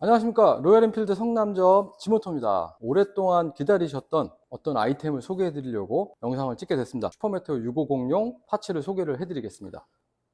안녕하십니까. 로얄엔필드 성남점 지모토입니다. 오랫동안 기다리셨던 어떤 아이템을 소개해 드리려고 영상을 찍게 됐습니다. 슈퍼메테오 650용 파츠를 소개를 해 드리겠습니다.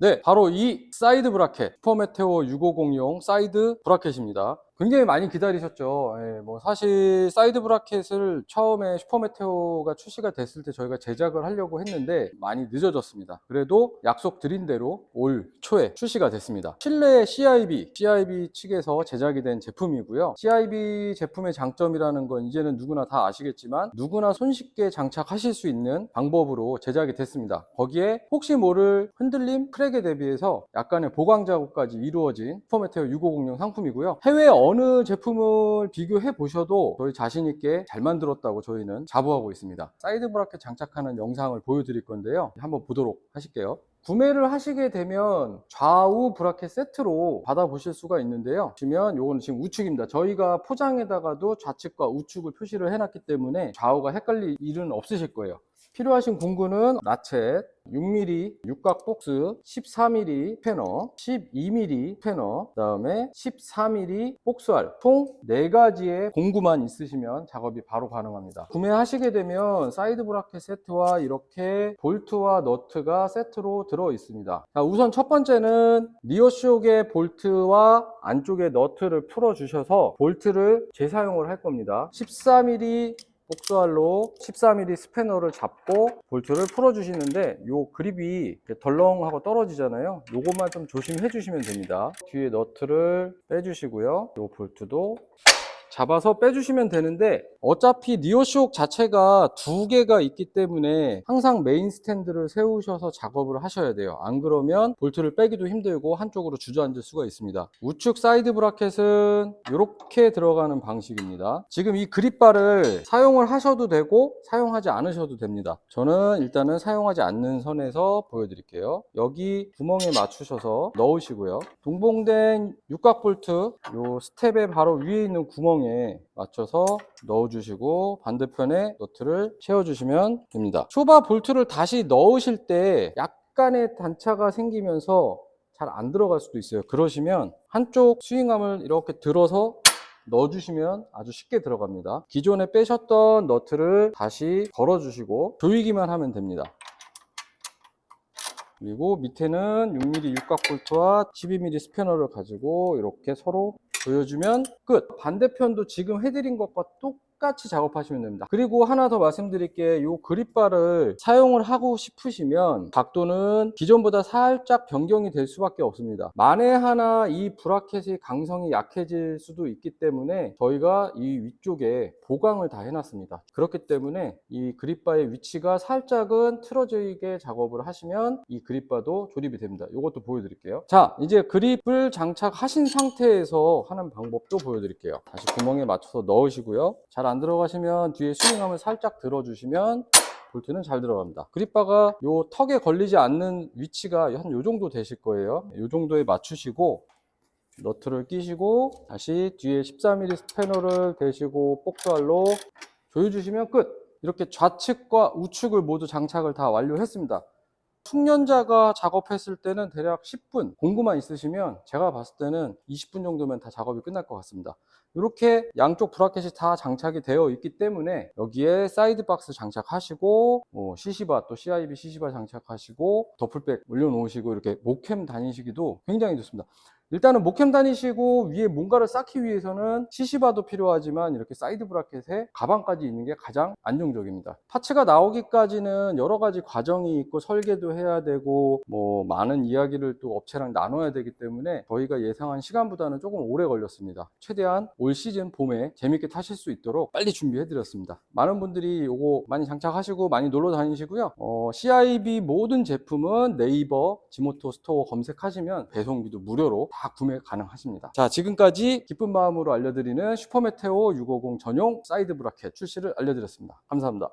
네 바로 이 사이드 브라켓. 슈퍼메테오 650용 사이드 브라켓입니다 굉장히 많이 기다리셨죠. 예, 뭐 사실 사이드 브라켓을 처음에 슈퍼메테오가 출시가 됐을 때 저희가 제작을 하려고 했는데 많이 늦어졌습니다. 그래도 약속 드린 대로 올 초에 출시가 됐습니다. 실내 CIB, CIB 측에서 제작이 된 제품이고요. CIB 제품의 장점이라는 건 이제는 누구나 다 아시겠지만 누구나 손쉽게 장착하실 수 있는 방법으로 제작이 됐습니다. 거기에 혹시 모를 흔들림, 크랙에 대비해서 약간의 보강 작업까지 이루어진 슈퍼메테오 6506 상품이고요. 해외 어느 제품을 비교해 보셔도 저희 자신 있게 잘 만들었다고 저희는 자부하고 있습니다. 사이드 브라켓 장착하는 영상을 보여드릴 건데요. 한번 보도록 하실게요. 구매를 하시게 되면 좌우 브라켓 세트로 받아보실 수가 있는데요. 보시면 요거는 지금 우측입니다. 저희가 포장에다가도 좌측과 우측을 표시를 해놨기 때문에 좌우가 헷갈릴 일은 없으실 거예요. 필요하신 공구는 라쳇, 6mm 육각 복스, 13mm 패너, 12mm 패너, 그 다음에 14mm 복스알 총 4가지의 공구만 있으시면 작업이 바로 가능합니다. 구매하시게 되면 사이드 브라켓 세트와 이렇게 볼트와 너트가 세트로 들어 있습니다. 자, 우선 첫 번째는 리어 쇼의 볼트와 안쪽에 너트를 풀어 주셔서 볼트를 재사용을 할 겁니다. 14mm 복수알로 14mm 스패너를 잡고 볼트를 풀어주시는데 요 그립이 덜렁하고 떨어지잖아요. 요것만 좀 조심해 주시면 됩니다. 뒤에 너트를 빼주시고요. 요 볼트도 잡아서 빼주시면 되는데 어차피 니오쇼크 자체가 두 개가 있기 때문에 항상 메인 스탠드를 세우셔서 작업을 하셔야 돼요. 안 그러면 볼트를 빼기도 힘들고 한쪽으로 주저앉을 수가 있습니다. 우측 사이드 브라켓은 이렇게 들어가는 방식입니다. 지금 이 그립바를 사용을 하셔도 되고 사용하지 않으셔도 됩니다. 저는 일단은 사용하지 않는 선에서 보여드릴게요. 여기 구멍에 맞추셔서 넣으시고요. 동봉된 육각 볼트 요 스텝의 바로 위에 있는 구멍 에 맞춰서 넣어주시고 반대편에 너트를 채워주시면 됩니다. 쇼바 볼트를 다시 넣으실 때 약간의 단차가 생기면서 잘 안 들어갈 수도 있어요. 그러시면 한쪽 스윙함을 이렇게 들어서 넣어주시면 아주 쉽게 들어갑니다. 기존에 빼셨던 너트를 다시 걸어주시고 조이기만 하면 됩니다. 그리고 밑에는 6mm 육각 볼트와 12mm 스패너를 가지고 이렇게 서로 보여주면 끝! 반대편도 지금 해드린 것과 똑 같이 작업하시면 됩니다. 그리고 하나 더 말씀드릴게 요 그립바를 사용을 하고 싶으시면 각도는 기존보다 살짝 변경이 될 수밖에 없습니다. 만에 하나 이 브라켓이 강성이 약해질 수도 있기 때문에 저희가 이 위쪽에 보강을 다 해놨습니다. 그렇기 때문에 이 그립바의 위치가 살짝은 틀어지게 작업을 하시면 이 그립바도 조립이 됩니다. 이것도 보여드릴게요. 자, 이제 그립을 장착하신 상태에서 하는 방법도 보여드릴게요. 다시 구멍에 맞춰서 넣으시고요. 잘안 들어가시면 뒤에 스윙함을 살짝 들어주시면 볼트는 잘 들어갑니다. 그립바가 요 턱에 걸리지 않는 위치가 한 요 정도 되실 거예요. 요 정도에 맞추시고 너트를 끼시고 다시 뒤에 14mm 스패너를 대시고 복수알로 조여주시면 끝! 이렇게 좌측과 우측을 모두 장착을 다 완료했습니다. 숙련자가 작업했을 때는 대략 10분 공구만 있으시면 제가 봤을 때는 20분 정도면 다 작업이 끝날 것 같습니다. 이렇게 양쪽 브라켓이 다 장착이 되어 있기 때문에 여기에 사이드 박스 장착하시고 뭐 CC바 또 CIB CC바 장착하시고 더플백 올려놓으시고 이렇게 목캠 다니시기도 굉장히 좋습니다. 일단은 목캠 다니시고 위에 뭔가를 쌓기 위해서는 CC바도 필요하지만 이렇게 사이드 브라켓에 가방까지 있는 게 가장 안정적입니다. 파츠가 나오기까지는 여러 가지 과정이 있고 설계도 해야 되고 뭐 많은 이야기를 또 업체랑 나눠야 되기 때문에 저희가 예상한 시간보다는 조금 오래 걸렸습니다. 최대한 올 시즌 봄에 재밌게 타실 수 있도록 빨리 준비해 드렸습니다. 많은 분들이 이거 많이 장착하시고 많이 놀러 다니시고요. 어, CIB 모든 제품은 네이버 지모토 스토어 검색하시면 배송비도 무료로 다 구매 가능하십니다. 자, 지금까지 기쁜 마음으로 알려드리는 슈퍼메테오 650 전용 사이드 브라켓 출시를 알려드렸습니다. 감사합니다.